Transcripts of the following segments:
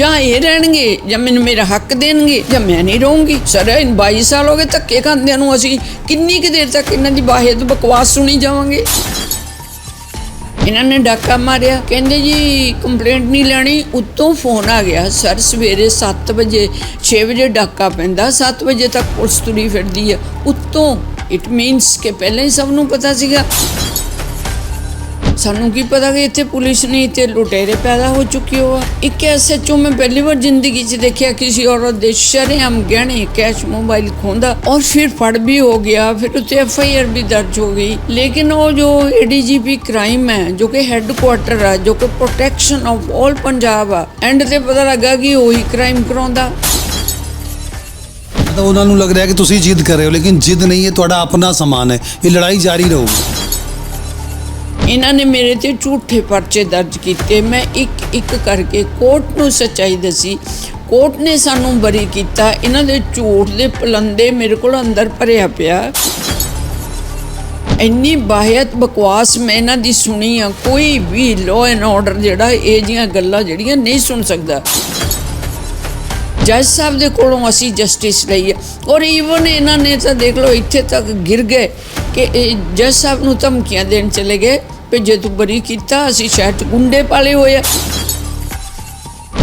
ਜਾਂ ਇਹ ਰਹਿਣਗੇ, ਜਾਂ ਮੈਨੂੰ ਮੇਰਾ ਹੱਕ ਦੇਣਗੇ, ਜਾਂ ਮੈਂ ਨਹੀਂ ਰਹੂੰਗੀ। ਸਰ ਇਨ 22 ਸਾਲ ਹੋ ਗਏ ਧੱਕੇ ਖਾਂਦਿਆਂ ਨੂੰ ਅਸੀਂ ਕਿੰਨੀ ਕੁ ਦੇਰ ਤੱਕ ਇਹਨਾਂ ਦੀ ਬਾਹਰ ਬਕਵਾਸ ਸੁਣੀ ਜਾਵਾਂਗੇ? ਇਹਨਾਂ ਨੇ ਡਾਕਾ ਮਾਰਿਆ। ਕਹਿੰਦੇ ਜੀ ਕੰਪਲੇਂਟ ਨਹੀਂ ਲੈਣੀ। ਉੱਤੋਂ ਫੋਨ ਆ ਗਿਆ। ਸਰ, ਸਵੇਰੇ 7 ਵਜੇ 6 ਵਜੇ ਡਾਕਾ ਪੈਂਦਾ। 7 ਵਜੇ ਤੱਕ ਪੁਲਿਸ ਤੁਰੀ ਫਿਰਦੀ ਹੈ ਉੱਤੋਂ ਇਟ ਮੀਨਸ ਕਿ ਪਹਿਲਾਂ ਹੀ ਸਭ ਨੂੰ ਪਤਾ ਸੀਗਾ। ਸਾਨੂੰ ਕੀ ਪਤਾ ਕਿ ਇੱਥੇ ਪੁਲਿਸ ਨਹੀਂ ਤੇ ਲੁਟੇਰੇ ਪੈਦਾ ਹੋ ਚੁੱਕੇ ਹੋ ਆ। ਇੱਕ ਐਸਐਚਓ ਮੈਂ ਪਹਿਲੀ ਵਾਰ ਜ਼ਿੰਦਗੀ 'ਚ ਦੇਖਿਆ, ਕਿਸੇ ਔਰਤ ਦੇ ਸ਼ਰੇਆਮ ਗਹਿਣੇ, ਕੈਸ਼ ਮੋਬਾਈਲ ਖੋਂਦਾ ਔਰ ਫਿਰ ਫੜ ਵੀ ਹੋ ਗਿਆ, ਫਿਰ ਉੱਤੇ ਐਫਆਈਆਰ ਵੀ ਦਰਜ ਹੋ ਗਈ। ਲੇਕਿਨ ਉਹ ਜੋ ਏਡੀਜੀਪੀ ਕ੍ਰਾਈਮ ਹੈ, ਜੋ ਕਿ ਹੈੱਡਕੁਆਟਰ ਹੈ ਜੋ ਕਿ ਪ੍ਰੋਟੈਕਸ਼ਨ ਆਫ 올 ਪੰਜਾਬ ਆ ਐਂਡ ਤੇ ਪਤਾ ਲੱਗਾ ਕਿ ਉਹੀ ਕ੍ਰਾਈਮ ਕਰਾਉਂਦਾ। ਤਾਂ ਉਹਨਾਂ ਨੂੰ ਲੱਗ ਰਿਹਾ ਕਿ ਤੁਸੀਂ ਜਿੱਦ ਕਰ ਰਹੇ ਹੋ, ਲੇਕਿਨ ਜਿੱਦ ਨਹੀਂ ਹੈ ਤੁਹਾਡਾ ਆਪਣਾ ਸਮਾਨ ਹੈ। ਇਹ ਲੜਾਈ ਜਾਰੀ ਰਹੂਗੀ। ਇਹਨਾਂ ਨੇ ਮੇਰੇ ਤੇ ਝੂਠੇ ਪਰਚੇ ਦਰਜ ਕੀਤੇ। ਮੈਂ ਇੱਕ ਇੱਕ ਕਰਕੇ ਕੋਰਟ ਨੂੰ ਸੱਚਾਈ ਦੱਸੀ। ਕੋਰਟ ਨੇ ਸਾਨੂੰ ਬਰੀ ਕੀਤਾ। ਇਹਨਾਂ ਦੇ ਝੂਠ ਦੇ ਪਲੰਦੇ ਮੇਰੇ ਕੋਲ ਅੰਦਰ ਭਰਿਆ ਪਿਆ। ਇੰਨੀ ਬਾਹਿਤ ਬਕਵਾਸ ਮੈਂ ਇਹਨਾਂ ਦੀ ਸੁਣੀ ਆ। ਕੋਈ ਵੀ ਲਾਅ ਐਂਡ ਆਰਡਰ ਜਿਹੜਾ ਇਹ ਜੀਆਂ ਗੱਲਾਂ ਜਿਹੜੀਆਂ ਨਹੀਂ ਸੁਣ ਸਕਦਾ। ਜੱਜ ਸਾਹਿਬ ਦੇ ਕੋਲੋਂ ਅਸੀਂ ਜਸਟਿਸ ਲਈ ਹੈ ਔਰ ਈਵਨ ਇਹਨਾਂ ਨੇ ਤਾਂ ਦੇਖ ਲਓ, ਇੱਥੇ ਤੱਕ ਗਿਰ ਗਏ ਕਿ ਇਹ ਜੱਜ ਸਾਹਿਬ ਨੂੰ ਧਮਕੀਆਂ ਦੇਣ ਚਲੇ ਗਏ। ਵੀ ਜੇ ਤੂੰ ਬਰੀ ਕੀਤਾ ਅਸੀਂ ਸ਼ਹਿਰ 'ਚ ਗੁੰਡੇ ਪਾਲੇ ਹੋਏ ਆ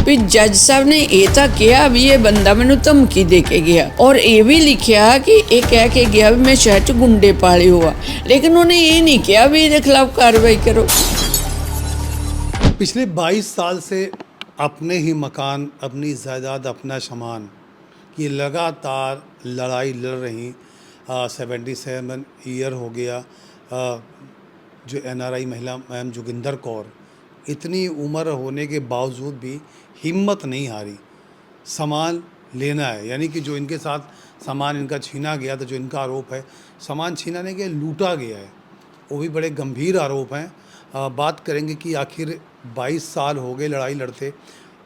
ਵੀ ਜੱਜ ਸਾਹਿਬ ਨੇ ਇਹ ਤਾਂ ਕਿਹਾ ਵੀ ਇਹ ਬੰਦਾ ਮੈਨੂੰ ਧਮਕੀ ਦੇ ਕੇ ਗਿਆ ਔਰ ਇਹ ਵੀ ਲਿਖਿਆ ਕਿ ਇਹ ਕਹਿ ਕੇ ਗਿਆ ਵੀ ਮੈਂ ਸ਼ਹਿਰ 'ਚ ਗੁੰਡੇ ਪਾਲੇ ਹੋਆ ਲੇਕਿਨ ਉਹਨੇ ਇਹ ਨਹੀਂ ਕਿਹਾ ਵੀ ਇਹਦੇ ਖਿਲਾਫ ਕਾਰਵਾਈ ਕਰੋ पिछले 22 साल से अपने ही मकान अपनी जायदाद अपना सामान की लगातार लड़ाई लड़ रही सेवेंटी सेवन ईयर हो गया आ, जो एनआरआई महिला मैम जोगिंदर कौर इतनी उम्र होने के बावजूद भी हिम्मत नहीं हारी। सामान लेना है यानी कि जो इनके साथ सामान इनका छीना गया था जो इनका आरोप है सामान छीना नहीं गया लूटा गया है। वो भी बड़े गंभीर आरोप हैं। बात करेंगे कि आखिर 22 साल हो गए लड़ाई लड़ते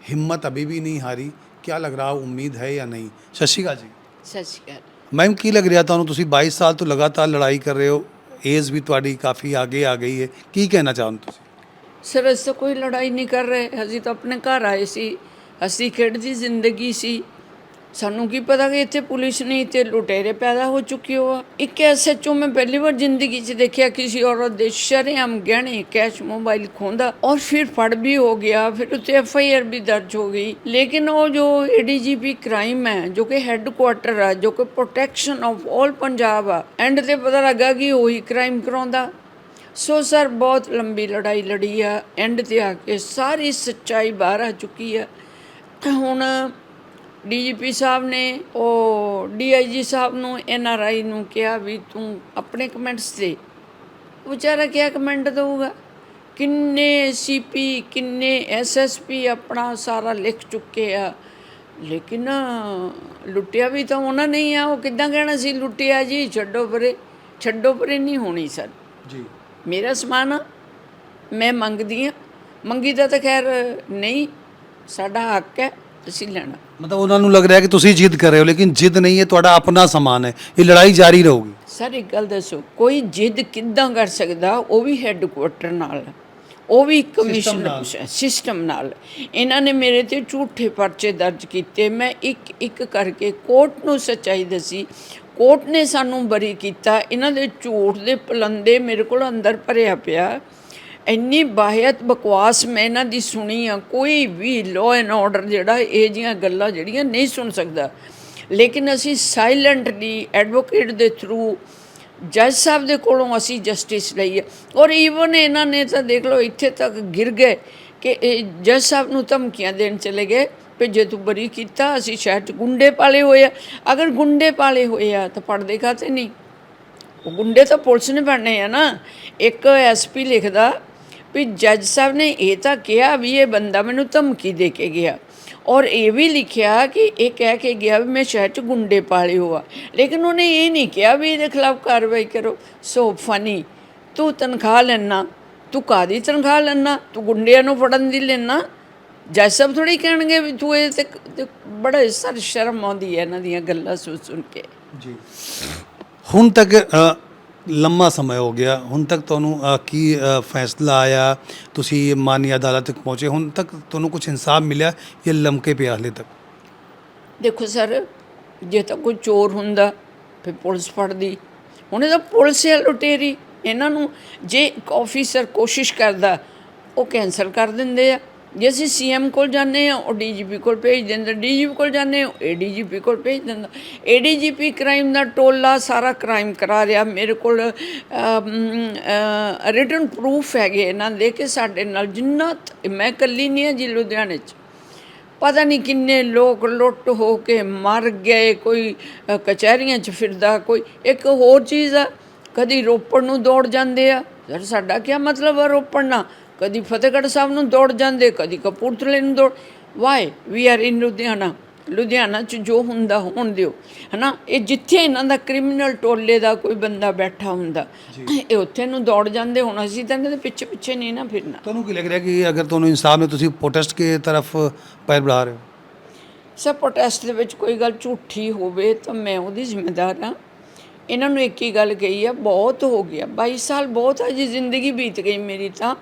हिम्मत अभी भी नहीं हारी। क्या लग रहा उम्मीद है या नहीं? शशिका जी। शशिका। मैम की लग रहा था तुम 22 साल तो लगातार लड़ाई कर रहे हो ਏਜ ਵੀ ਤੁਹਾਡੀ ਕਾਫੀ ਆਗੇ ਆ ਗਈ ਹੈ। ਕੀ ਕਹਿਣਾ ਚਾਹੁੰਦੇ ਤੁਸੀਂ? ਸਰ, ਅਸੀਂ ਤਾਂ ਕੋਈ ਲੜਾਈ ਨਹੀਂ ਕਰ ਰਹੇ। ਅਸੀਂ ਤਾਂ ਆਪਣੇ ਘਰ ਆਏ ਸੀ। ਅਸੀਂ ਖੇਡਦੀ ਜ਼ਿੰਦਗੀ ਸੀ। ਸਾਨੂੰ ਕੀ ਪਤਾ ਕਿ ਇੱਥੇ ਪੁਲਿਸ ਨਹੀਂ ਤੇ ਲੁਟੇਰੇ ਪੈਦਾ ਹੋ ਚੁੱਕੇ ਹੋ। ਆ ਇੱਕ ਐਸਐਚਓ ਮੈਂ ਪਹਿਲੀ ਵਾਰ ਜ਼ਿੰਦਗੀ 'ਚ ਦੇਖਿਆ ਕਿਸੇ ਔਰਤ ਦੇ ਸ਼ਰੇਆਮ ਗਹਿਣੇ, ਕੈਸ਼ ਮੋਬਾਈਲ ਖੋਂਦਾ ਔਰ ਫਿਰ ਫੜ ਵੀ ਹੋ ਗਿਆ, ਫਿਰ ਉੱਤੇ ਐਫਆਈਆਰ ਵੀ ਦਰਜ ਹੋ ਗਈ। ਲੇਕਿਨ ਉਹ ਜੋ ਏਡੀਜੀਪੀ ਕ੍ਰਾਈਮ ਹੈ, ਜੋ ਕਿ ਹੈੱਡਕੁਆਟਰ ਆ, ਜੋ ਕਿ ਪ੍ਰੋਟੈਕਸ਼ਨ ਆਫ 올 ਪੰਜਾਬ ਆ ਐਂਡ ਤੇ ਪਤਾ ਲੱਗਾ ਕਿ ਉਹੀ ਕ੍ਰਾਈਮ ਕਰਾਉਂਦਾ। ਸੋ ਸਰ, ਬਹੁਤ ਲੰਬੀ ਲੜਾਈ ਲੜੀ ਆ ਐਂਡ ਤੇ ਆ ਕੇ ਸਾਰੀ ਸੱਚਾਈ ਬਾਹਰ ਆ ਚੁੱਕੀ ਆ। ਹੁਣ ਡੀਜੀਪੀ ਸਾਹਿਬ ਨੇ ਉਹ ਡੀਆਈਜੀ ਸਾਹਿਬ ਨੂੰ ਐਨਆਰਆਈ ਨੂੰ ਕਿਹਾ ਵੀ ਤੂੰ ਆਪਣੇ ਕਮੈਂਟਸ ਦੇ। ਵਿਚਾਰਾ ਕਿਆ ਕਮੈਂਟ ਦਊਗਾ? ਕਿੰਨੇ ਸੀਪੀ ਕਿੰਨੇ ਐਸਐਸਪੀ ਆਪਣਾ ਸਾਰਾ ਲਿਖ ਚੁੱਕੇ ਆ। ਲੇਕਿਨ ਲੁੱਟਿਆ ਵੀ ਤਾਂ ਉਹਨਾਂ ਨੇ ਹੀ ਆ ਉਹ ਕਿੱਦਾਂ ਕਹਿਣਾ ਸੀ ਲੁੱਟਿਆ ਜੀ ਛੱਡੋ ਪਰੇ ਛੱਡੋ ਪਰੇ ਨਹੀਂ ਹੋਣੀ ਸਰ। ਜੀ। ਮੇਰਾ ਸਮਾਨ ਮੈਂ ਮੰਗਦੀ ਆ। ਮੰਗੀ ਦਾ ਤਾਂ ਖੈਰ ਨਹੀਂ ਸਾਡਾ ਹੱਕ ਹੈ ਅਸੀਂ ਲੈਣਾ। ਮਤਲਬ ਉਹਨਾਂ ਨੂੰ ਲੱਗ ਰਿਹਾ ਕਿ ਤੁਸੀਂ ਜਿੱਦ ਕਰ ਰਹੇ ਹੋ ਲੇਕਿਨ ਜਿੱਦ ਨਹੀਂ ਹੈ ਤੁਹਾਡਾ ਆਪਣਾ ਸਮਾਨ ਹੈ। ਇਹ ਲੜਾਈ ਜਾਰੀ ਰਹੂਗੀ। ਸਰ ਇੱਕ ਗੱਲ ਦੱਸੋ ਕੋਈ ਜਿੱਦ ਕਿੱਦਾਂ ਕਰ ਸਕਦਾ? ਉਹ ਵੀ ਹੈੱਡਕੁਆਟਰ ਨਾਲ। ਉਹ ਵੀ ਕਮਿਸ਼ਨ ਸਿਸਟਮ ਨਾਲ। ਇਹਨਾਂ ਨੇ ਮੇਰੇ ਤੇ ਝੂਠੇ ਪਰਚੇ ਦਰਜ ਕੀਤੇ। ਮੈਂ ਇੱਕ ਇੱਕ ਕਰਕੇ ਕੋਰਟ ਨੂੰ ਸੱਚਾਈ ਦੱਸੀ। ਕੋਰਟ ਨੇ ਸਾਨੂੰ ਬਰੀ ਕੀਤਾ। ਇਹਨਾਂ ਦੇ ਝੂਠ ਦੇ ਪਲੰਦੇ ਮੇਰੇ ਕੋਲ ਅੰਦਰ ਭਰਿਆ ਪਿਆ। ਇੰਨੀ ਬਾਹਿਤ ਬਕਵਾਸ ਮੈਂ ਇਹਨਾਂ ਦੀ ਸੁਣੀ ਆ, ਕੋਈ ਵੀ ਲਾਅ ਐਂਡ ਆਰਡਰ ਜਿਹੜਾ ਇਹ ਜੀਆਂ ਗੱਲਾਂ ਜਿਹੜੀਆਂ ਨਹੀਂ ਸੁਣ ਸਕਦਾ। ਲੇਕਿਨ ਅਸੀਂ ਸਾਇਲੈਂਟਲੀ ਐਡਵੋਕੇਟ ਦੇ ਥਰੂ ਜੱਜ ਸਾਹਿਬ ਦੇ ਕੋਲੋਂ ਅਸੀਂ ਜਸਟਿਸ ਲਈ ਹੈ ਔਰ ਈਵਨ ਇਹਨਾਂ ਨੇ ਤਾਂ ਦੇਖ ਲਓ, ਇੱਥੇ ਤੱਕ ਗਿਰ ਗਏ ਕਿ ਇਹ ਜੱਜ ਸਾਹਿਬ ਨੂੰ ਧਮਕੀਆਂ ਦੇਣ ਚਲੇ ਗਏ ਵੀ ਜੇ ਤੂੰ ਬਰੀ ਕੀਤਾ, ਅਸੀਂ ਸ਼ਹਿਰ 'ਚ ਗੁੰਡੇ ਪਾਲੇ ਹੋਏ ਆ। ਅਗਰ ਗੁੰਡੇ ਪਾਲੇ ਹੋਏ ਆ ਤਾਂ ਪੜਦੇ ਕਾਤੇ ਨਹੀਂ? ਉਹ ਗੁੰਡੇ ਤਾਂ ਪੁਲਿਸ ਨੇ ਬਣਨੇ ਆ ਨਾ। ਇੱਕ ਐਸਪੀ ਲਿਖਦਾ ਵੀ ਜੱਜ ਸਾਹਿਬ ਨੇ ਇਹ ਤਾਂ ਕਿਹਾ ਵੀ ਇਹ ਬੰਦਾ ਮੈਨੂੰ ਧਮਕੀ ਦੇ ਕੇ ਗਿਆ। ਔਰ ਇਹ ਵੀ ਲਿਖਿਆ ਕਿ ਇਹ ਕਹਿ ਕੇ ਗਿਆ ਵੀ ਮੈਂ ਸ਼ਹਿਰ 'ਚ ਗੁੰਡੇ ਪਾਲੇ ਹੋਆ। ਲੇਕਿਨ ਉਹਨੇ ਇਹ ਨਹੀਂ ਕਿਹਾ ਵੀ ਇਹਦੇ ਖਿਲਾਫ ਕਾਰਵਾਈ ਕਰੋ। ਸੋ ਫਨੀ, ਤੂੰ ਤਨਖਾਹ ਲੈਣਾ ਤੂੰ ਕਾਦੀ ਤਨਖਾਹ ਲੈਣਾ ਤੂੰ ਗੁੰਡਿਆਂ ਨੂੰ ਫੜਨ ਦੀ ਲੈਣਾ ਜੱਜ ਸਾਹਿਬ ਥੋੜੀ ਕਹਿਣਗੇ ਵੀ ਤੂੰ ਇਹ ਤੇ ਤੇ ਬੜਾ ਸਰ ਸ਼ਰਮ ਆਉਂਦੀ ਹੈ ਇਹਨਾਂ ਦੀਆਂ ਗੱਲਾਂ ਸੁਣ ਸੁਣ ਕੇ। ਜੀ। ਹੁਣ ਤੱਕ ਲੰਮਾ ਸਮਾਂ ਹੋ ਗਿਆ। ਹੁਣ ਤੱਕ ਤੁਹਾਨੂੰ ਕੀ ਫੈਸਲਾ ਆਇਆ? ਤੁਸੀਂ ਮਾਨੀ ਅਦਾਲਤ ਤੱਕ ਪਹੁੰਚੇ। ਹੁਣ ਤੱਕ ਤੁਹਾਨੂੰ ਕੁਝ ਇਨਸਾਫ ਮਿਲਿਆ ਇਹ ਲਮਕੇ ਪਿਆ ਹਲੇ ਤੱਕ? ਦੇਖੋ ਸਰ, ਜੇ ਤਾਂ ਕੋਈ ਚੋਰ ਹੁੰਦਾ, ਫਿਰ ਪੁਲਿਸ ਫੜਦੀ। ਹੁਣ ਇਹਦਾ ਪੁਲਿਸ ਹੈ ਲੁਟੇਰੀ। ਇਹਨਾਂ ਨੂੰ ਜੇ ਇੱਕ ਆਫੀਸਰ ਕੋਸ਼ਿਸ਼ ਕਰਦਾ, ਉਹ ਕੈਂਸਲ ਕਰ ਦਿੰਦੇ ਆ। ਜੇ ਅਸੀਂ ਸੀਐਮ ਕੋਲ ਜਾਂਦੇ ਹਾਂ, ਉਹ ਡੀਜੀਪੀ ਕੋਲ ਭੇਜ ਦਿੰਦਾ। ਡੀਜੀਪੀ ਕੋਲ ਜਾਂਦੇ ਆ ਏਡੀਜੀਪੀ ਕੋਲ ਭੇਜ ਦਿੰਦਾ। ਏਡੀਜੀਪੀ ਕ੍ਰਾਈਮ ਦਾ ਟੋਲਾ ਸਾਰਾ ਕ੍ਰਾਈਮ ਕਰਾ ਰਿਹਾ। ਮੇਰੇ ਕੋਲ ਰਿਟਨ ਪ੍ਰੂਫ ਹੈਗੇ ਇਹਨਾਂ ਦੇ ਕਿ ਸਾਡੇ ਨਾਲ ਜਿੰਨਾ ਮੈਂ ਇਕੱਲੀ ਨਹੀਂ ਹਾਂ ਜੀ ਲੁਧਿਆਣੇ 'ਚ। ਪਤਾ ਨਹੀਂ ਕਿੰਨੇ ਲੋਕ ਲੁੱਟ ਹੋ ਕੇ ਮਰ ਗਏ, ਕੋਈ ਕਚਹਿਰੀਆਂ 'ਚ ਫਿਰਦਾ, ਕੋਈ। ਇੱਕ ਹੋਰ ਚੀਜ਼ ਆ, ਕਦੀ ਰੋਪੜ ਨੂੰ ਦੌੜ ਜਾਂਦੇ ਆ। ਸਰ ਸਾਡਾ ਕੀ ਮਤਲਬ ਆ ਰੋਪੜ ਨਾਲ? ਕਦੀ ਫਤਿਹਗੜ੍ਹ ਸਾਹਿਬ ਨੂੰ ਦੌੜ ਜਾਂਦੇ ਕਦੀ ਕਪੂਰਥਲੇ ਨੂੰ ਦੌੜ। Why we are in Ludhiana. Ludhiana 'ਚ ਜੋ ਹੁੰਦਾ ਹੋਣ ਦਿਓ। ਹਨਾ? ਇਹ ਜਿੱਥੇ ਇਹਨਾਂ ਦਾ ਕ੍ਰਿਮੀਨਲ ਟੋਲੇ ਦਾ ਕੋਈ ਬੰਦਾ ਬੈਠਾ ਹੁੰਦਾ ਇਹ ਉੱਥੇ ਨੂੰ ਦੌੜ ਜਾਂਦੇ ਹੁਣ। ਅਸੀਂ ਤਾਂ ਇਹਨਾਂ ਦੇ ਪਿੱਛੇ ਪਿੱਛੇ ਨਹੀਂ ਨਾ ਫਿਰਨਾ। ਤੁਹਾਨੂੰ ਕੀ ਲੱਗ ਰਿਹਾ ਕਿ ਅਗਰ ਤੁਹਾਨੂੰ ਇਨਸਾਫ ਨੇ ਤੁਸੀਂ ਪ੍ਰੋਟੈਸਟ ਕੇ ਤਰਫ ਪੈਰ बढ़ा ਰਹੇ ਹੋ? ਸਰ ਪ੍ਰੋਟੈਸਟ ਦੇ ਵਿੱਚ ਕੋਈ ਗੱਲ ਝੂਠੀ ਹੋਵੇ ਤਾਂ ਮੈਂ ਉਹਦੀ ਜ਼ਿੰਮੇਦਾਰ ਹਾਂ। ਇਹਨਾਂ ਨੂੰ ਇੱਕ ਹੀ ਗੱਲ ਕਹੀ ਆ ਬਹੁਤ ਹੋ ਗਿਆ। 22 ਸਾਲ ਬਹੁਤ ਆ ਜੀ ਜ਼ਿੰਦਗੀ ਬੀਤ ਗਈ ਮੇਰੀ ਤਾਂ।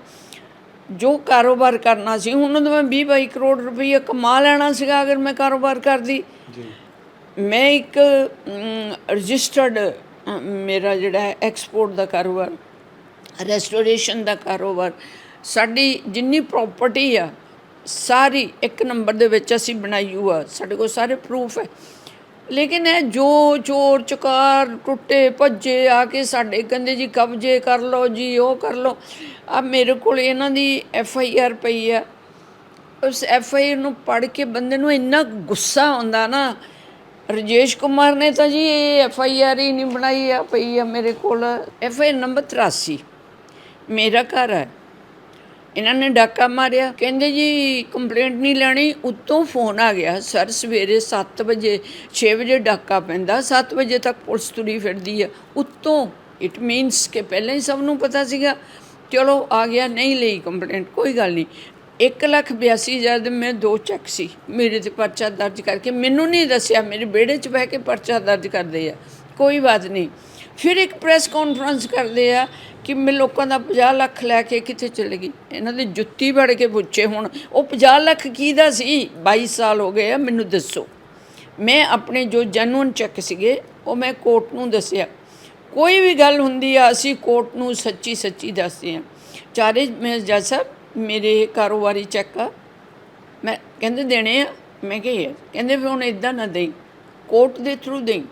ਜੋ ਕਾਰੋਬਾਰ ਕਰਨਾ ਸੀ ਹੁਣ ਤਾਂ ਮੈਂ 20 22 ਕਰੋੜ ਰੁਪਏ ਕਮਾ ਲੈਣਾ ਸੀਗਾ ਅਗਰ ਮੈਂ ਕਾਰੋਬਾਰ ਕਰਦੀ। ਜੀ। ਮੈਂ ਇੱਕ ਰਜਿਸਟਰਡ ਮੇਰਾ ਜਿਹੜਾ ਹੈ ਐਕਸਪੋਰਟ ਦਾ ਕਾਰੋਬਾਰ ਰੈਸਟੋਰੇਸ਼ਨ ਦਾ ਕਾਰੋਬਾਰ ਸਾਡੀ ਜਿੰਨੀ ਪ੍ਰਾਪਰਟੀ ਆ ਸਾਰੀ ਇੱਕ ਨੰਬਰ ਦੇ ਵਿੱਚ ਅਸੀਂ ਬਣਾਈ ਹੋਈ ਆ ਸਾਡੇ ਕੋਲ ਸਾਰੇ ਪ੍ਰੂਫ ਹੈ। ਲੇਕਿਨ ਇਹ ਜੋ ਚੋਰ ਚਕਾਰ ਟੁੱਟੇ ਭੱਜੇ ਆ ਕੇ ਸਾਡੇ ਕਹਿੰਦੇ ਜੀ ਕਬਜ਼ੇ ਕਰ ਲਓ ਜੀ, ਉਹ ਕਰ ਲਓ। ਆ ਮੇਰੇ ਕੋਲ ਇਹਨਾਂ ਦੀ ਐਫ ਆਈ ਆਰ ਪਈ ਆ। ਉਸ ਐਫ ਆਈ ਆਰ ਨੂੰ ਪੜ੍ਹ ਕੇ ਬੰਦੇ ਨੂੰ ਇੰਨਾ ਗੁੱਸਾ ਆਉਂਦਾ ਨਾ। ਰਜੇਸ਼ ਕੁਮਾਰ ਨੇ ਤਾਂ ਜੀ ਇਹ ਐਫ ਆਈ ਆਰ ਹੀ ਨਹੀਂ ਬਣਾਈ ਆ, ਪਈ ਆ ਮੇਰੇ ਕੋਲ। ਐਫ ਆਈ ਆਰ ਨੰਬਰ 83 ਮੇਰਾ ਘਰ ਹੈ। ਇਹਨਾਂ ਨੇ ਡਾਕਾ ਮਾਰਿਆ। ਕਹਿੰਦੇ ਜੀ ਕੰਪਲੇਂਟ ਨਹੀਂ ਲੈਣੀ। ਉੱਤੋਂ ਫੋਨ ਆ ਗਿਆ। ਸਰ, ਸਵੇਰੇ 7 ਵਜੇ 6 ਵਜੇ ਡਾਕਾ ਪੈਂਦਾ। 7 ਵਜੇ ਤੱਕ ਪੁਲਿਸ ਤੁਰੀ ਫਿਰਦੀ ਆ। ਉੱਤੋਂ ਇਟ ਮੀਨਸ ਕਿ ਪਹਿਲਾਂ ਹੀ ਸਭ ਨੂੰ ਪਤਾ ਸੀਗਾ। ਚਲੋ, ਆ ਗਿਆ। ਨਹੀਂ ਲਈ ਕੰਪਲੇਂਟ ਕੋਈ ਗੱਲ ਨਹੀਂ। 1 ਲੱਖ ਬਿਆਸੀ ਹਜ਼ਾਰ ਦੇ ਮੈਂ ਦੋ ਚੈੱਕ ਸੀ। ਮੇਰੇ ਤੇ ਪਰਚਾ ਦਰਜ ਕਰਕੇ ਮੈਨੂੰ ਨਹੀਂ ਦੱਸਿਆ। ਮੇਰੇ ਵਿਹੜੇ 'ਚ ਬਹਿ ਕੇ ਪਰਚਾ ਦਰਜ ਕਰਦੇ ਆ। ਕੋਈ ਬਾਤ ਨਹੀਂ। ਫਿਰ ਇੱਕ ਪ੍ਰੈਸ ਕਾਨਫਰੰਸ ਕਰਦੇ ਆ। ਕਿ ਮੈਂ ਲੋਕਾਂ ਦਾ 50 ਲੱਖ ਲੈ ਕੇ ਕਿੱਥੇ ਚਲੇ ਗਈ? ਇਹਨਾਂ ਦੇ ਜੁੱਤੀ ਵੜ ਕੇ ਪੁੱਛੇ ਹੁਣ। ਉਹ 50 ਲੱਖ ਕਿਹਦਾ ਸੀ? 22 ਸਾਲ ਹੋ ਗਏ ਆ, ਮੈਨੂੰ ਦੱਸੋ। ਮੈਂ ਆਪਣੇ ਜੋ ਜੈਨੂਨ ਚੈੱਕ ਸੀਗੇ, ਉਹ ਮੈਂ ਕੋਰਟ ਨੂੰ ਦੱਸਿਆ। ਕੋਈ ਵੀ ਗੱਲ ਹੁੰਦੀ ਆ, ਅਸੀਂ ਕੋਰਟ ਨੂੰ ਸੱਚੀ ਸੱਚੀ ਦੱਸਦੇ ਆ ਚਾਰੇ, ਮੈਂ ਜੱਜ ਸਾਹਿਬ, ਮੇਰੇ ਕਾਰੋਬਾਰੀ ਚੈੱਕ ਆ। ਮੈਂ ਕਹਿੰਦੇ ਦੇਣੇ ਆ, ਮੈਂ ਕਿਹਾ ਕਹਿੰਦੇ ਵੀ ਹੁਣ ਇਦਾਂ ਨਾ ਦੇਈ। ਕੋਰਟ ਦੇ ਥਰੂ ਦੇਈ।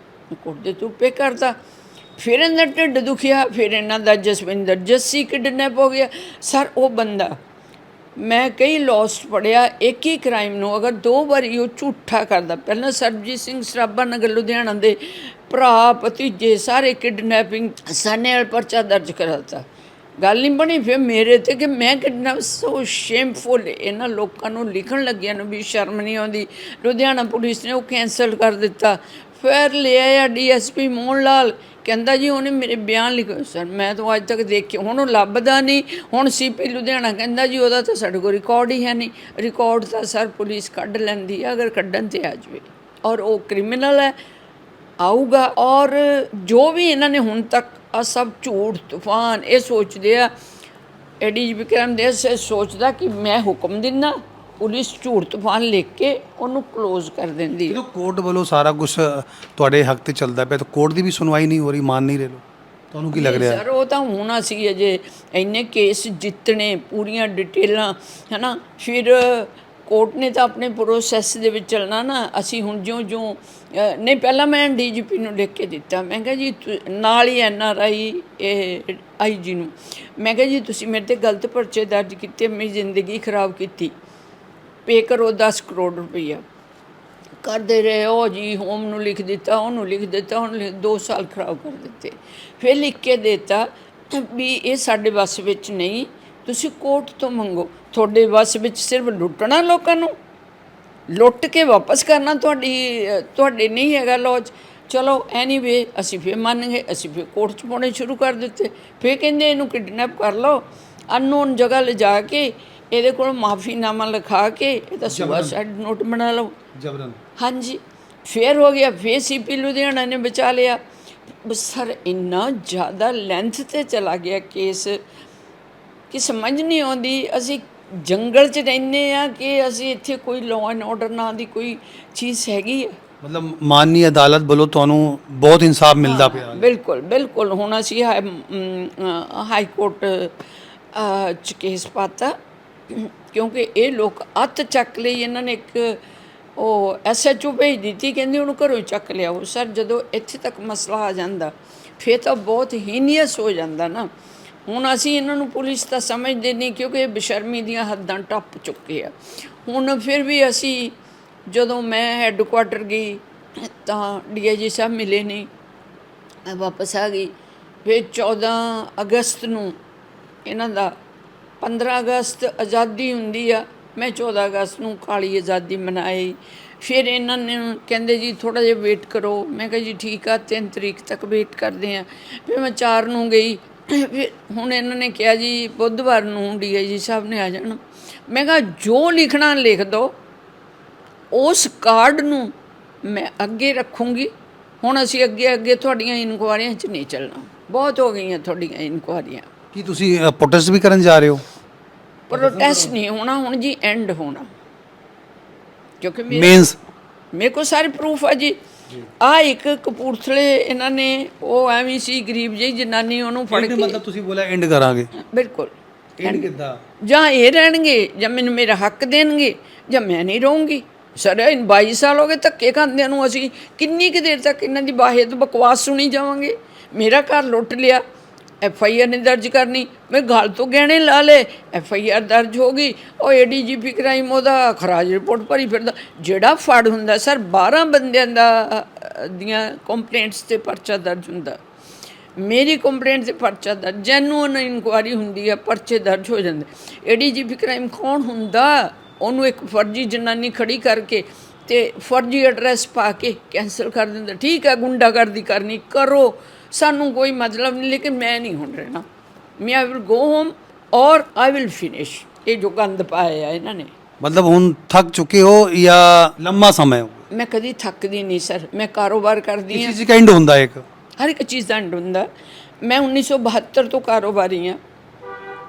ਕੋਰਟ ਦੇ ਥਰੂ ਪੇ ਕਰਦਾ ਫਿਰ ਇਹਨਾਂ ਦਾ ਢਿੱਡ ਦੁਖਿਆ, ਫਿਰ ਇਹਨਾਂ ਦਾ ਜਸਵਿੰਦਰ ਜੱਸੀ ਕਿਡਨੈਪ ਹੋ ਗਿਆ। ਸਰ, ਉਹ ਬੰਦਾ, ਮੈਂ ਕਈ ਲੌਸਟ ਪੜਿਆ ਇੱਕ ਹੀ ਕ੍ਰਾਈਮ ਨੂੰ ਅਗਰ ਦੋ ਵਾਰੀ ਉਹ ਝੂਠਾ ਕਰਦਾ। ਪਹਿਲਾਂ ਸਰਬਜੀਤ ਸਿੰਘ ਸਰਾਭਾ ਨਗਰ ਲੁਧਿਆਣਾ ਦੇ ਭਰਾ, ਭਤੀਜੇ ਸਾਰੇ ਕਿਡਨੈਪਿੰਗ, ਸਾਨੇ ਵਾਲ ਪਰਚਾ ਦਰਜ ਕਰਾਤਾ। ਗੱਲ ਨਹੀਂ ਬਣੀ, ਫਿਰ ਮੇਰੇ ਤੇ ਕਿ ਮੈਂ ਕਿੰਨਾ ਸੋ ਸ਼ੇਮਫੁਲ ਇਹਨਾਂ ਲੋਕਾਂ ਨੂੰ ਲਿਖਣ ਲੱਗਿਆ ਨੂੰ ਵੀ ਸ਼ਰਮ ਨਹੀਂ ਆਉਂਦੀ। ਲੁਧਿਆਣਾ ਪੁਲਿਸ ਨੇ ਉਹ ਕੈਂਸਲ ਕਰ ਦਿੱਤਾ। ਫਿਰ ਲੈ ਆਇਆ ਡੀਐਸਪੀ ਮੋਹਨ ਲਾਲ ਕਹਿੰਦਾ ਜੀ, ਉਹਨੇ ਮੇਰੇ ਬਿਆਨ ਲਿਖੇ ਸਰ ਮੈਂ ਤਾਂ ਅੱਜ ਤੱਕ ਦੇਖਿਆ ਹੁਣ ਉਹ ਲੱਭਦਾ ਨਹੀਂ। ਹੁਣ ਸੀਪੀ ਲੁਧਿਆਣਾ ਕਹਿੰਦਾ ਜੀ, ਉਹਦਾ ਤਾਂ ਸਾਡੇ ਕੋਲ ਰਿਕਾਰਡ ਹੀ ਹੈ ਨਹੀਂ। ਰਿਕਾਰਡ ਤਾਂ ਸਰ ਪੁਲਿਸ ਕੱਢ ਲੈਂਦੀ ਹੈ ਅਗਰ ਕੱਢਣ ਤੇ ਆ ਜਾਵੇ। ਔਰ ਉਹ ਕ੍ਰਿਮੀਨਲ ਹੈ, ਆਊਗਾ। ਔਰ ਜੋ ਵੀ ਇਹਨਾਂ ਨੇ ਹੁਣ ਤੱਕ ਆ ਸਭ ਝੂਠ, ਤੂਫਾਨ, ਇਹ ਸੋਚਦੇ ਆ ਏਡੀਜੀਪੀ ਕਰਮ ਦੇ ਸੋਚਦਾ ਕਿ ਮੈਂ ਹੁਕਮ ਦਿੰਦਾ। ਪੁਲਿਸ ਝੂਠ ਤੂਫਾਨ ਲਿਖ ਕੇ ਉਹਨੂੰ ਕਲੋਜ਼ ਕਰ ਦਿੰਦੀ ਹੈ। ਜਦੋਂ ਕੋਰਟ ਵੱਲੋਂ ਸਾਰਾ ਕੁਝ ਤੁਹਾਡੇ ਹੱਕ ਤੇ ਚੱਲਦਾ ਪਿਆ ਤਾਂ ਕੋਰਟ ਦੀ ਵੀ ਸੁਣਵਾਈ ਨਹੀਂ ਹੋ ਰਹੀ ਮੰਨ ਨਹੀਂ ਰਹੇ ਲੋ ਤੁਹਾਨੂੰ ਕੀ ਲੱਗ ਰਿਹਾ? ਸਰ ਉਹ ਤਾਂ ਹੋਣਾ ਸੀ ਅਜੇ ਇੰਨੇ ਕੇਸ ਜਿੱਤਣੇ ਪੂਰੀਆਂ ਡਿਟੇਲਾਂ ਹਨਾ? ਫਿਰ ਕੋਰਟ ਨੇ ਤਾਂ ਆਪਣੇ ਪ੍ਰੋਸੈਸ ਦੇ ਵਿੱਚ ਚੱਲਣਾ ਨਾ। ਅਸੀਂ ਹੁਣ ਜਿਉਂ ਜਿਉਂ ਅ, ਨਹੀਂ ਪਹਿਲਾਂ ਮੈਂ ਡੀਜੀਪੀ ਨੂੰ ਲਿਖ ਕੇ ਦਿੱਤਾ। ਮੈਂ ਕਿਹਾ ਜੀ ਨਾਲ ਹੀ ਐਨਆਰਆਈ ਇਹ ਆਈਜੀ ਨੂੰ। ਮੈਂ ਕਿਹਾ ਜੀ ਤੁਸੀਂ ਮੇਰੇ ਤੇ ਗਲਤ ਪਰਚੇ ਦਰਜ ਕੀਤੇ ਮੇਰੀ ਜ਼ਿੰਦਗੀ ਖਰਾਬ ਕੀਤੀ। ਪੇ ਕਰੋ 10 ਕਰੋੜ ਰੁਪਈਆ। ਕਰਦੇ ਰਹੇ, ਉਹ ਜੀ ਹੋਮ ਨੂੰ ਲਿਖ ਦਿੱਤਾ, ਉਹਨੂੰ ਲਿਖ ਦਿੱਤਾ, ਹੁਣ 2 ਸਾਲ ਖਰਾਬ ਕਰ ਦਿੱਤੇ। ਫਿਰ ਲਿਖ ਕੇ ਦਿੱਤਾ ਵੀ ਇਹ ਸਾਡੇ ਵੱਸ ਵਿੱਚ ਨਹੀਂ, ਤੁਸੀਂ ਕੋਰਟ ਤੋਂ ਮੰਗੋ। ਤੁਹਾਡੇ ਵੱਸ ਵਿੱਚ ਸਿਰਫ ਲੁੱਟਣਾ ਲੋਕਾਂ ਨੂੰ? ਲੁੱਟ ਕੇ ਵਾਪਸ ਕਰਨਾ ਤੁਹਾਡੀ, ਤੁਹਾਡੇ ਨਹੀਂ ਹੈਗਾ ਲੋਜ ਚਲੋ ਐਨੀਵੇ ਅਸੀਂ ਫਿਰ ਮੰਨ ਗਏ, ਅਸੀਂ ਫਿਰ ਕੋਰਟ 'ਚ ਪਾਉਣੇ ਸ਼ੁਰੂ ਕਰ ਦਿੱਤੇ। ਫਿਰ ਕਹਿੰਦੇ ਇਹਨੂੰ ਕਿਡਨੈਪ ਕਰ ਲਓ। ਅਨਨੋਨ ਜਗ੍ਹਾ ਲਿਜਾ ਕੇ ਇਹਦੇ ਕੋਲ ਮਾਫੀਨਾਮਾ ਲਿਖਾ ਕੇ ਇਹਦਾ ਸੁਸਾਈਡ ਨੋਟ ਬਣਾ ਲਓ। ਜਬਰਨ। ਹਾਂਜੀ। ਫੇਰ ਹੋ ਗਿਆ ਫੇਰ ਸੀਪੀ ਲੁਧਿਆਣਾ ਨੇ ਬਚਾ ਲਿਆ। ਸਰ ਇੰਨਾ ਜ਼ਿਆਦਾ ਲੈਂਥ ਤੇ ਚਲਾ ਗਿਆ ਕੇਸ ਕਿ ਸਮਝ ਨਹੀਂ ਆਉਂਦੀ ਅਸੀਂ ਜੰਗਲ 'ਚ ਰਹਿੰਦੇ ਆ ਕਿ ਅਸੀਂ ਇੱਥੇ ਕੋਈ ਲਾਅ ਐਂਡ ਆਰਡਰ ਨਾਂ ਦੀ ਕੋਈ ਚੀਜ਼ ਹੈਗੀ ਹੈ ਮਤਲਬ ਮਾਨਨੀ ਅਦਾਲਤ ਵੱਲੋਂ ਤੁਹਾਨੂੰ ਬਹੁਤ ਇਨਸਾਫ ਮਿਲਦਾ ਪਿਆ। ਬਿਲਕੁਲ ਬਿਲਕੁਲ। ਹੁਣ ਅਸੀਂ ਹਾਈ ਕੋਰਟ ਚ ਕੇਸ ਪਾਤਾ। ਕਿਉਂਕਿ ਇਹ ਲੋਕ ਅੱਤ ਚੱਕ ਲਈ ਇਹਨਾਂ ਨੇ ਇੱਕ, ਉਹ ਐਸਐਚਓ ਭੇਜ ਦਿੱਤੀ, ਕਹਿੰਦੇ ਉਹਨੂੰ ਘਰੋਂ ਹੀ ਚੱਕ ਉਹ ਸਰ, ਜਦੋਂ ਇੱਥੇ ਤੱਕ ਮਸਲਾ ਆ ਜਾਂਦਾ, ਫੇਰ ਤਾਂ ਬਹੁਤ ਹੀਨੀਅਸ ਹੋ ਜਾਂਦਾ ਨਾ। ਹੁਣ ਅਸੀਂ ਇਹਨਾਂ ਨੂੰ ਪੁਲਿਸ ਤਾਂ ਸਮਝਦੇ ਨਹੀਂ, ਕਿਉਂਕਿ ਇਹ ਬੇਸ਼ਰਮੀ ਦੀਆਂ ਹੱਦਾਂ ਟੱਪ ਚੁੱਕੇ ਆ। ਹੁਣ ਫਿਰ ਵੀ ਅਸੀਂ, ਜਦੋਂ ਮੈਂ ਹੈੱਡਕੁਆਟਰ ਗਈ, ਤਾਂ ਡੀਆਈਜੀ ਸਾਹਿਬ ਮਿਲੇ ਨਹੀਂ। ਵਾਪਸ ਆ ਗਈ। ਫਿਰ 14 ਅਗਸਤ ਨੂੰ ਇਹਨਾਂ ਦਾ 15 ਅਗਸਤ ਆਜ਼ਾਦੀ ਹੁੰਦੀ ਆ, ਮੈਂ 14 ਅਗਸਤ ਨੂੰ ਕਾਲੀ ਆਜ਼ਾਦੀ ਮਨਾਈ। ਫਿਰ ਇਹਨਾਂ ਨੇ ਕਹਿੰਦੇ ਜੀ ਥੋੜਾ ਜਿਹਾ ਵੇਟ ਕਰੋ। ਮੈਂ ਕਿਹਾ ਜੀ, ਠੀਕ ਆ 3 ਤਰੀਕ ਤੱਕ ਵੇਟ ਕਰਦੇ ਆ। ਫਿਰ ਮੈਂ 4 ਨੂੰ ਗਈ। ਫਿਰ ਹੁਣ ਇਹਨਾਂ ਨੇ ਕਿਹਾ ਜੀ, ਬੁੱਧਵਾਰ ਨੂੰ ਡੀਆਈਜੀ ਸਾਹਿਬ ਨੇ ਆ ਜਾਣਾ। ਮੈਂ ਕਿਹਾ, ਜੋ ਲਿਖਣਾ ਲਿਖ ਦਿਓ ਉਸ ਕਾਰਡ ਨੂੰ ਮੈਂ ਅੱਗੇ ਰੱਖੂੰਗੀ। ਹੁਣ ਅਸੀਂ ਅੱਗੇ ਅੱਗੇ ਤੁਹਾਡੀਆਂ ਇਨਕੁਆਰੀਆਂ 'ਚ ਨਹੀਂ ਚੱਲਣਾ। ਬਹੁਤ ਹੋ ਗਈਆਂ ਤੁਹਾਡੀਆਂ ਇਨਕੁਆਰੀਆਂ। ਕੀ ਤੁਸੀਂ ਪ੍ਰੋਟੈਸਟ ਵੀ ਕਰਨ ਜਾ ਰਹੇ ਹੋ? ਪ੍ਰੋਟੈਸਟ ਨਹੀਂ ਹੋਣਾ ਹੁਣ ਜੀ ਐਂਡ ਹੋਣਾ। ਕਿਉਂਕਿ ਮੇਰੇ ਮੇਨਸ ਮੇਰੇ ਕੋਲ ਸਾਰੇ ਪ੍ਰੂਫ ਆ ਜੀ। ਆ ਇੱਕ ਕਪੂਰਥਲੇ ਇਹਨਾਂ ਨੇ ਉਹ ਐਵੇਂ ਸੀ ਗਰੀਬ ਜਿਹੀ ਜਨਾਨੀ ਉਹਨੂੰ ਫੜ ਕੇ ਮਤਲਬ ਤੁਸੀਂ ਬੋਲਿਆ ਐਂਡ ਕਰਾਂਗੇ। ਬਿਲਕੁਲ। ਐਂਡ ਕਿੱਦਾਂ? ਜਾਂ ਇਹ ਰਹਿਣਗੇ ਜਾਂ ਮੈਨੂੰ ਮੇਰਾ ਹੱਕ ਦੇਣਗੇ ਜਾਂ ਮੈਂ ਨਹੀਂ ਰਹੂੰਗੀ। ਸਰ ਇਨ 22 ਸਾਲ ਹੋ ਗਏ ਧੱਕੇ ਖਾਂਦਿਆਂ ਨੂੰ ਅਸੀਂ ਕਿੰਨੀ ਕੁ ਦੇਰ ਤੱਕ ਇਹਨਾਂ ਦੀ ਬਾਹੇਤ ਬਕਵਾਸ ਸੁਣੀ ਜਾਵਾਂਗੇ? ਮੇਰਾ ਘਰ ਲੁੱਟ ਲਿਆ। ਐਫ ਆਈ ਆਰ ਨਹੀਂ ਦਰਜ ਕਰਨੀ। ਮੈਂ ਗਾਲ ਤੋਂ ਗਹਿਣੇ ਲਾ ਲੇ ਐਫ ਆਈ ਆਰ ਦਰਜ ਹੋ ਗਈ। ਉਹ A D G P crime ਉਹਦਾ ਖਰਾਜ ਰਿਪੋਰਟ ਭਰੀ ਫਿਰਦਾ। ਜਿਹੜਾ ਫੜ ਹੁੰਦਾ ਸਰ 12 ਬੰਦਿਆਂ ਦਾ, ਦੀਆਂ ਕੰਪਲੇਂਟਸ ਤੇ ਪਰਚਾ ਦਰਜ ਹੁੰਦਾ। ਮੇਰੀ ਕੰਪਲੇਂਟ ਤੇ ਪਰਚਾ ਦਰਜ ਜੈਨੂਅਨ ਇਨਕੁਆਰੀ ਹੁੰਦੀ ਹੈ ਪਰਚੇ ਦਰਜ ਹੋ ਜਾਂਦੇ। A D G P crime ਕੌਣ ਹੁੰਦਾ? ਉਹਨੂੰ ਇੱਕ ਫਰਜ਼ੀ ਜਨਾਨੀ ਖੜੀ ਕਰਕੇ ਤੇ ਫਰਜ਼ੀ ਐਡਰੈਸ ਪਾ ਕੇ ਕੈਨਸਲ ਕਰ ਦਿੰਦਾ। ਠੀਕ ਹੈ ਗੁੰਡਾਗਰਦੀ ਕਰਨੀ ਕਰੋ। ਸਾਨੂੰ ਕੋਈ ਮਤਲਬ ਨਹੀਂ ਲੇਕਿਨ ਮੈਂ ਨਹੀਂ ਹੁਣ ਰਹਿਣਾ। ਮੈਂ ਆਈ ਵਿਲ ਗੋ ਹੋਮ ਔਰ ਆਈ ਵਿਲ ਫਿਨਿਸ਼ ਇਹ ਜੋ ਗੰਦ ਪਾਇਆ ਇਹਨਾਂ ਨੇ। ਮਤਲਬ ਹੁਣ ਥੱਕ ਚੁੱਕੇ ਹੋ ਜਾਂ ਲੰਮਾ ਸਮਾਂ ਹੋ? ਮੈਂ ਕਦੀ ਥੱਕਦੀ ਨਹੀਂ ਸਰ ਮੈਂ ਕਾਰੋਬਾਰ ਕਰਦੀ ਹਾਂ। ਚੀਜ਼ ਐਂਡ ਹੁੰਦਾ ਇੱਕ। ਹਰ ਇੱਕ ਚੀਜ਼ ਦਾ ਐਂਡ ਹੁੰਦਾ। ਮੈਂ 1972 ਤੋਂ ਕਾਰੋਬਾਰੀ ਹਾਂ।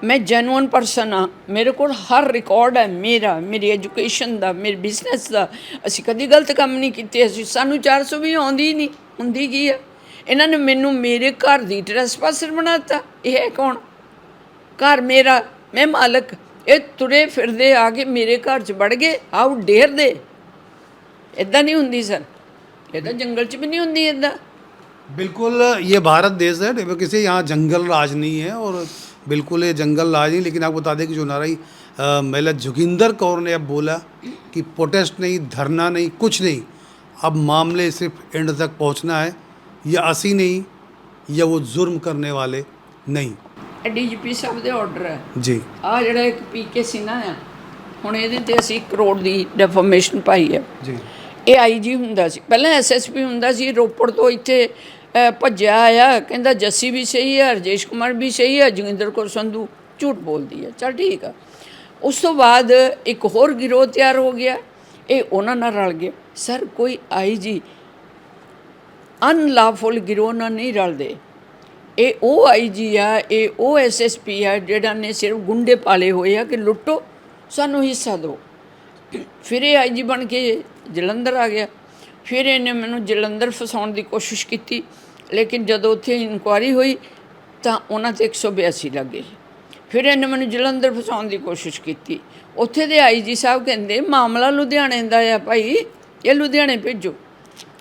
ਮੈਂ ਜੈਨੂਅਨ ਪਰਸਨ ਹਾਂ ਮੇਰੇ ਕੋਲ ਹਰ ਰਿਕਾਰਡ ਹੈ ਮੇਰਾ ਮੇਰੀ ਐਜੂਕੇਸ਼ਨ ਦਾ ਮੇਰੇ ਬਿਜ਼ਨਸ ਦਾ ਅਸੀਂ ਕਦੀ ਗਲਤ ਕੰਮ ਨਹੀਂ ਕੀਤੇ ਅਸੀਂ ਸਾਨੂੰ 400 ਵੀ ਆਉਂਦੀ ਹੀ ਨਹੀਂ ਹੁੰਦੀ ਕੀ ਆ ਇਹਨਾਂ ਨੇ ਮੈਨੂੰ ਮੇਰੇ ਘਰ ਦੀ ਟ੍ਰੈਸਪਾਸਰ ਬਣਾਤਾ ਇਹ ਹੈ ਕੌਣ ਘਰ ਮੇਰਾ ਮੈਂ ਮਾਲਕ ਇਹ ਤੁਰੇ ਫਿਰਦੇ ਆ ਕੇ ਮੇਰੇ ਘਰ 'ਚ ਵੜ ਗਏ ਆਉ ਡੇਰ ਦੇ ਇਦਾਂ ਨਹੀਂ ਹੁੰਦੀ ਸਰ ਇਹ ਤਾਂ ਜੰਗਲ 'ਚ ਵੀ ਨਹੀਂ ਹੁੰਦੀ ਇਦਾਂ बिल्कुल ये भारत देश है डेमोक्रेसी यहाँ जंगल राज नहीं है और बिल्कुल ये जंगल राज नहीं लेकिन आपको बता दें कि जो नाराई अ, महिला जोगिंदर कौर ने अब बोला कि प्रोटेस्ट नहीं धरना नहीं कुछ नहीं अब मामले सिर्फ एंड तक पहुँचना है या असी नहीं या वो जुर्म करने वाले नहीं ਡੀਜੀਪੀ ਸਾਹਿਬ ਦੇ ਆਰਡਰ ਹੈ जी ਆ ਜਿਹੜਾ ਇੱਕ ਪੀਕੇ ਸੀ ਨਾ ਆ ਹੁਣ ਇਹਦੇ ਤੇ ਅਸੀਂ ਇੱਕ ਕਰੋੜ ਦੀ ਡੈਫਰਮੇਸ਼ਨ ਪਾਈ ਹੈ जी ਇਹ ਆਈਜੀ ਹੁੰਦਾ ਸੀ ਪਹਿਲਾਂ ਐਸਐਸਪੀ ਹੁੰਦਾ ਸੀ ਰੋਪੜ ਤੋਂ ਇੱਥੇ ਅਹ, ਭੱਜਿਆ ਆਇਆ, ਕਹਿੰਦਾ ਜੱਸੀ ਵੀ ਸਹੀ ਹੈ ਰਜੇਸ਼ ਕੁਮਾਰ ਵੀ ਸਹੀ ਹੈ, ਜੋਗਿੰਦਰ ਕੌਰ ਸੰਧੂ ਝੂਠ ਬੋਲਦੀ ਹੈ। ਚਲ ਠੀਕ ਆ। ਉਸ ਤੋਂ ਬਾਅਦ ਇੱਕ ਹੋਰ ਗਿਰੋਹ ਤਿਆਰ ਹੋ ਗਿਆ। ਇਹ ਉਹਨਾਂ ਨਾਲ ਰਲ ਗਿਆ ਸਰ, ਕੋਈ ਆਈ ਜੀ, ਅਨਲਾਫੁਲ ਗਿਰੋਹ ਨਾਲ ਨਹੀਂ ਰਲਦੇ। ਇਹ ਉਹ ਆਈਜੀ ਆ, ਇਹ ਉਹ ਐਸਐਸਪੀ ਆ, ਜਿਹੜਾ ਨੇ ਸਿਰਫ ਗੁੰਡੇ ਪਾਲੇ ਹੋਏ ਆ ਕਿ ਲੁੱਟੋ, ਸਾਨੂੰ ਹਿੱਸਾ ਦਿਓ। ਫਿਰ ਇਹ ਆਈਜੀ ਬਣ ਕੇ ਜਲੰਧਰ ਆ ਗਿਆ। ਫਿਰ ਇਹਨੇ ਮੈਨੂੰ ਜਲੰਧਰ ਫਸਾਉਣ ਦੀ ਕੋਸ਼ਿਸ਼ ਕੀਤੀ, ਲੇਕਿਨ ਜਦੋਂ ਉੱਥੇ ਇਨਕੁਆਰੀ ਹੋਈ ਤਾਂ ਉਹਨਾਂ ਤੇ 182 ਲੱਗੇ। ਫਿਰ ਇਹਨੇ ਮੈਨੂੰ ਜਲੰਧਰ ਫਸਾਉਣ ਦੀ ਕੋਸ਼ਿਸ਼ ਕੀਤੀ। ਉੱਥੇ ਦੇ ਆਈਜੀ ਸਾਹਿਬ ਕਹਿੰਦੇ, ਮਾਮਲਾ ਲੁਧਿਆਣੇ ਦਾ ਆ ਭਾਈ, ਇਹ ਲੁਧਿਆਣੇ ਭੇਜੋ।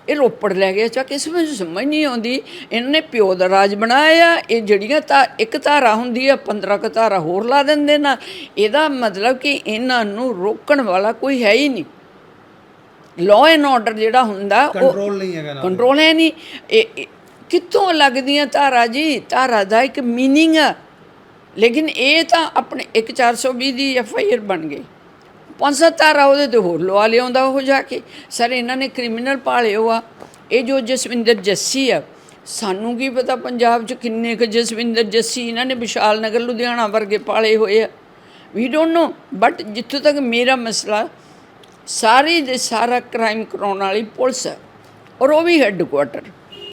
ਇਹ ਰੋਪੜ ਲੈ ਗਿਆ ਚਾ ਕਿਸ ਵਿੱਚ ਸਮਝ ਨਹੀਂ ਆਉਂਦੀ। ਇਹਨਾਂ ਨੇ ਪਿਓ ਦਾ ਰਾਜ ਬਣਾਇਆ, ਇਹ ਜਿਹੜੀਆਂ ਤਾਂ ਇੱਕ ਧਾਰਾ ਹੁੰਦੀ ਆ 15 ਕ ਧਾਰਾ ਹੋਰ ਲਾ ਦਿੰਦੇ ਨਾ। ਇਹਦਾ ਮਤਲਬ ਕਿ ਇਹਨਾਂ ਨੂੰ ਰੋਕਣ ਵਾਲਾ ਕੋਈ ਹੈ ਹੀ ਨਹੀਂ। ਲਾਅ ਐਂਡ ਆਰਡਰ ਜਿਹੜਾ ਹੁੰਦਾ ਉਹ कंट्रोल नहीं है ना ਕੰਟਰੋਲ ਹੈ ਨਹੀਂ ਇਹ ਇਹ ਕਿੱਥੋਂ ਲੱਗਦੀਆਂ ਧਾਰਾ ਜੀ ਧਾਰਾ ਦਾ ਇੱਕ ਮੀਨਿੰਗ ਆ ਲੇਕਿਨ ਇਹ ਤਾਂ ਆਪਣੇ ਇੱਕ 420 ਦੀ ਐਫ ਆਈ ਆਰ ਬਣ ਗਈ ਪੰਜ ਸੱਤ ਧਾਰਾ ਉਹਦੇ ਤੇ ਹੋਰ ਲਵਾ ਲਿਆਉਂਦਾ ਉਹ ਜਾ ਕੇ ਸਰ ਇਹਨਾਂ ਨੇ ਕ੍ਰਿਮੀਨਲ ਪਾਲਿਓ ਆ ਇਹ ਜੋ ਜਸਵਿੰਦਰ ਜੱਸੀ ਆ ਸਾਨੂੰ ਕੀ ਪਤਾ ਪੰਜਾਬ 'ਚ ਕਿੰਨੇ ਕੁ ਜਸਵਿੰਦਰ ਜੱਸੀ ਇਹਨਾਂ ਨੇ ਵਿਸ਼ਾਲ ਨਗਰ ਲੁਧਿਆਣਾ ਵਰਗੇ ਪਾਲੇ ਹੋਏ ਆ ਵੀ ਡੋਨਟ ਨੋ ਬਟ ਜਿੱਥੋਂ ਤੱਕ ਮੇਰਾ ਮਸਲਾ ਸਾਰੀ ਦੇ ਸਾਰਾ ਕ੍ਰਾਈਮ ਕਰਾਉਣ ਵਾਲੀ ਪੁਲਿਸ ਹੈ ਔਰ ਉਹ ਵੀ ਹੈੱਡਕੁਆਟਰ